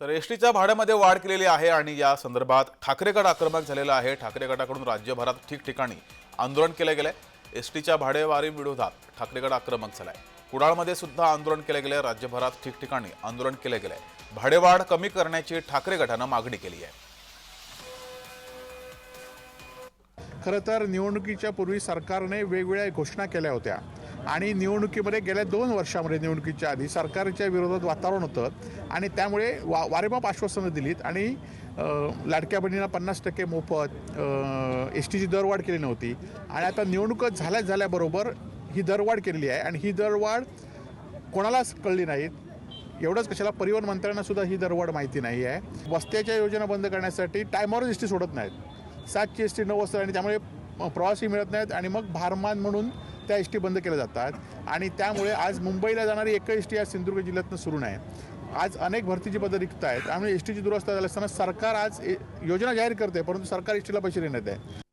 तर एस टीच्या भाड्यामध्ये वाढ केलेली आहे आणि या संदर्भात ठाकरे गट आक्रमक झालेला आहे. ठाकरे गटाकडून राज्यभरात ठिकठिकाणी आंदोलन केलं गेलंय. एस टीच्या भाडेवारी विरोधात ठाकरे गट आक्रमक झालाय. कुडाळमध्ये सुद्धा आंदोलन केलं गेलंय. राज्यभरात ठिकठिकाणी आंदोलन केलं गेलंय. भाडेवाढ कमी करण्याची ठाकरे गटानं मागणी केली आहे. खरं तर निवडणुकीच्या पूर्वी सरकारने वेगवेगळ्या घोषणा केल्या होत्या. आणि निवडणुकीमध्ये गेल्या दोन वर्षामध्ये निवडणुकीच्या आधी सरकारच्या विरोधात वातावरण होतं आणि त्यामुळे वा वारेमाप आश्वासनं दिलीत आणि लाडक्या बहिणींना पन्नास टक्के मोफत एस टीची दरवाढ केली नव्हती. आणि आता निवडणुका झाल्या झाल्याबरोबर ही दरवाढ केलेली आहे आणि ही दरवाढ कोणालाच कळली नाहीत. एवढंच कशाला परिवहन मंत्र्यांना सुद्धा ही दरवाढ माहिती नाही आहे. वस्त्याच्या योजना बंद करण्यासाठी टायमावरच एस टी सोडत नाहीत. सातची एस टी नऊ वाजता आणि त्यामुळे प्रवासी मिळत नाहीत आणि मग भारमान म्हणून त्या एस टी बंद केल्या जातात. आणि त्यामुळे आज मुंबईला जाणारी एक एस टी आज सिंधुदुर्ग जिल्ह्यातनं सुरू नाही. आज अनेक भरतीची पदं रिक्त आहेत. त्यामुळे एस टीची दुरवस्था झाली असताना सरकार आज ए- योजना जाहीर करते परंतु सरकार एस टीला पैसे देण्यात आहे